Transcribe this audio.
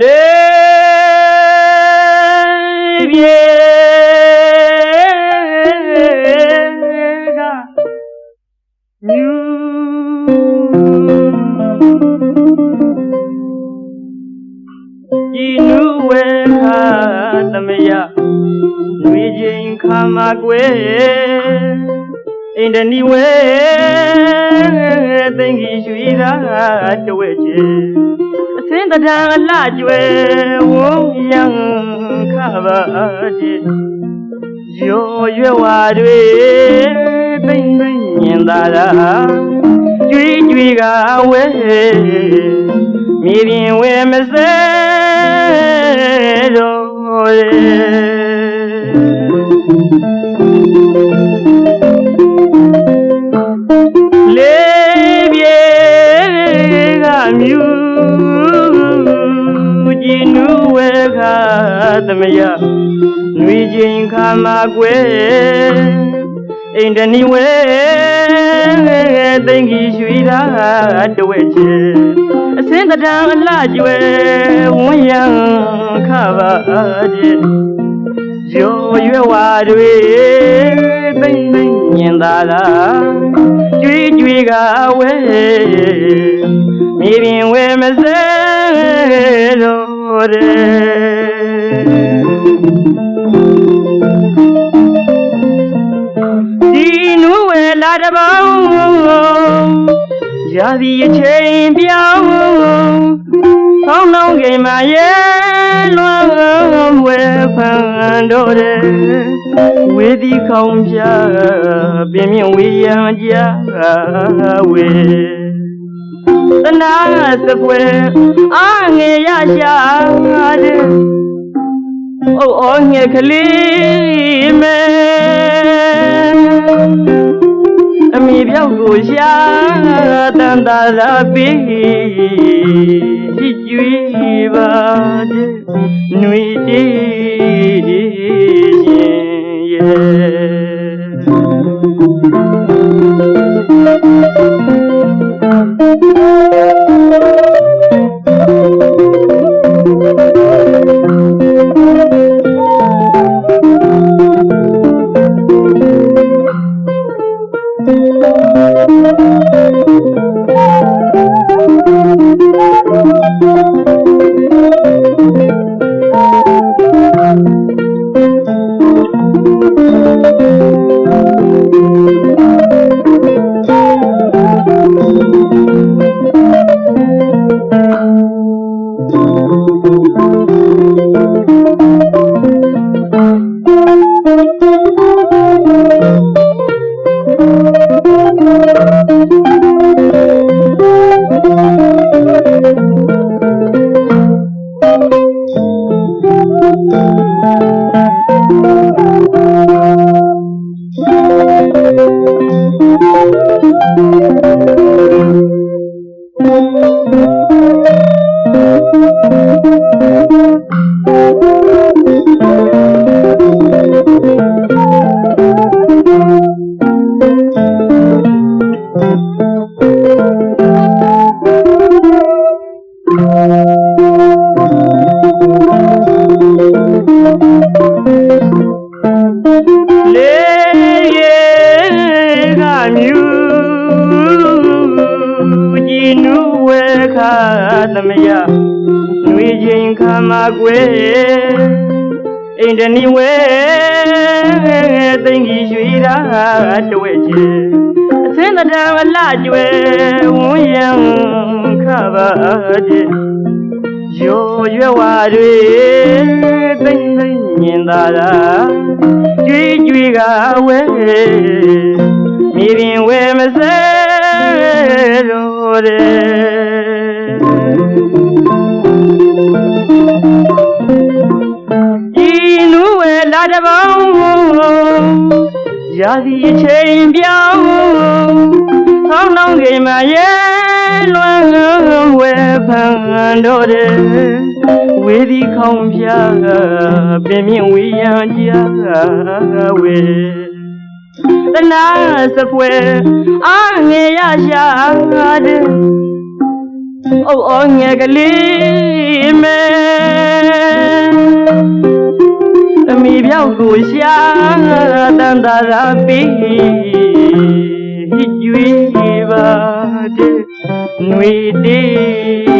လေးပြေကမြူဤနုဝေခာသမယနွေချင်းခါမကွယ်အိန္ဒနီဝဲသိင်္ဂီရွှေရာတဝဲချေအစ င်းတံအလှကျွယ်ဝုံယံခပါတိရောရွယ်ဝါတွေသိမ့်သိမ့်ညင်သာရာကြွေးကြွေးကဝဲမြေပြင်ဝဲမစဲတော့လေလေးပြေကမြူကြည် နူဝဲခါသမယနွေချင်းခါမကွယ်အိန္ဒနီဝဲသိင်္ဂီရွှေရာတဝဲချေအစင်းတံအလှကျွယ်ဝန်းရံခပါတဲ့ရောရွယ်ဝါတွေသိမ့်သိမ့်ညင်သာလားကြွေးကြွေးကဝဲမြေပြင်ဝဲမစဲ တော့တဲ့ဒီနူဝဲလာတပေါင်းရာသီအချိန်ပြောင်းဖောင်းနှောင်းကိမ်မရဲလွမ်းဝဲဖန်တော့တဲ့ဝေဒီခေါင်ပြပြင်းမြင့်ဝေရန်ကြဝေ တနာစပွဲအာငေရရှာတဲ့အိုအောငယ်ကလေးမဲအမိပြောက်ကိုရှာတန်တာရာပြီးကြည်ကြွေးပါတဲ့ຫນွေတေးရ င်ရဲ့ လေးရေကမြူကြည်နူဝဲခါသမယနွေချင်းခါမကွယ်အိန္ဒနီဝဲသိင်္ဂီရွှေရာတဝဲချေအစင်းတံအလှကျွယ်ဝန်းရံခပါတဲ့ ရောရွယ်ဝါတွေသိမ့်သိမ့်ညင်သာရာကြွေးကြွေးကဝဲမြေပြင်ဝဲမစဲတော့တဲ့ဤနူဝဲလာတပေါင်းရာသီအချိန်ပြောင်းဆောင်းနှောင်းကိမ်မရဲလွမ်းဝဲ ဖန်တော်တဲ့ဝေဒီခေါင်ပြာပင်မြင့်ဝေယံကြာဝေတနာစကွယ်အာငယ်ရရှာတဲ့အော်အော်ငယ်ကလေးမဲအမိပြောက်ကိုရှာတန်တာရာပြီးကျွေးပါတဲ့ muidi